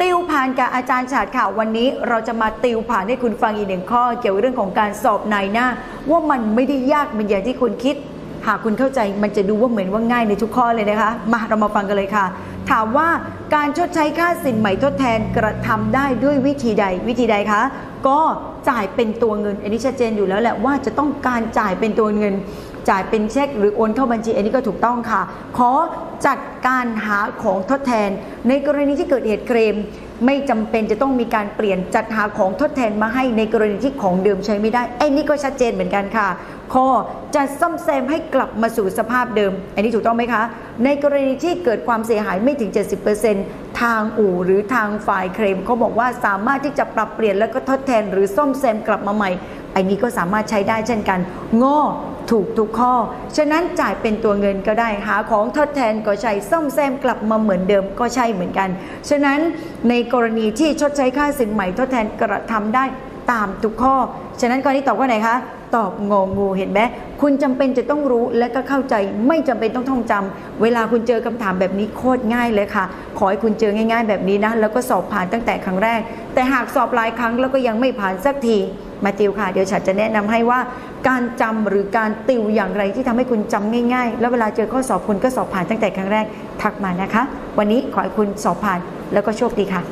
ติวผ่านกับอาจารย์ฉาดค่ะวันนี้เราจะมาติวผ่านให้คุณฟังอีกหนึ่งข้อ เกี่ยวกับเรื่องของการสอบนายหน้า ว่ามันไม่ได้ยากเหมือนอย่างที่คุณคิด หากคุณเข้าใจมันจะดูว่าเหมือนว่าง่ายในทุกข้อเลยนะคะ มาเรามาฟังกันเลยค่ะ ถามว่าการชดใช้ค่าสินใหม่ทดแทนกระทำได้ด้วยวิธีใดวิธีใดคะก็จ่ายเป็นตัวเงิน อันนี้ชัดเจนอยู่แล้วแหละว่าจะต้องการจ่ายเป็นตัวเงิน จ่ายเป็นเช็ค หรือโอนเข้าบัญชี อันนี้ก็ถูกต้องค่ะ ขอจัดการหาของทดแทน ในกรณีที่เกิดเหตุเคลมไม่จำเป็นจะต้องมีการเปลี่ยนจัดหาของทดแทนมาให้ในกรณีที่ของเดิมใช้ไม่ได้ไอ้นี่ก็ชัดเจนเหมือนกันค่ะ ข้อจะซ่อมแซมให้กลับมาสู่สภาพเดิม อันนี้ถูกต้องไหมคะ ในกรณีที่เกิดความเสียหายไม่ถึง 70%ทางอู่หรือทางฝ่ายเคลมเขาบอกว่าสามารถที่จะปรับเปลี่ยนแล้วก็ทดแทนหรือซ่อมแซมกลับมาใหม่ อันนี้ก็สามารถใช้ได้เช่นกันง้อถูกทุกข้อ ฉะนั้นจ่ายเป็นตัวเงินก็ได้ หาของทดแทนก็ใช้ซ่อมแซมกลับมาเหมือนเดิมก็ใช่เหมือนกัน ฉะนั้นในกรณีที่ชดใช้ค่าสินใหม่ทดแทนกระทำได้ ตามทุกข้อ ฉะนั้นกรณีตอบว่าไหนคะ ตอบงองูเห็นไหมคุณจำเป็นจะต้องรู้และก็เข้าใจไม่จำเป็นต้องท่องจำเวลาคุณเจอคำถามแบบนี้โคตรง่ายเลยค่ะ ขอให้คุณเจอง่าย ๆ แบบนี้นะแล้วก็สอบผ่านตั้งแต่ครั้งแรก แต่หากสอบหลายครั้งแล้วก็ยังไม่ผ่านสักทีมาติวค่ะ เดี๋ยวฉันจะแนะนำให้ว่า การจำหรือการติวอย่างไรที่ทำให้คุณจำง่าย ๆ แล้วเวลาเจอข้อสอบคุณก็สอบผ่านตั้งแต่ครั้งแรกทักมานะคะ วันนี้ขอให้คุณสอบผ่านแล้วก็โชคดีค่ะ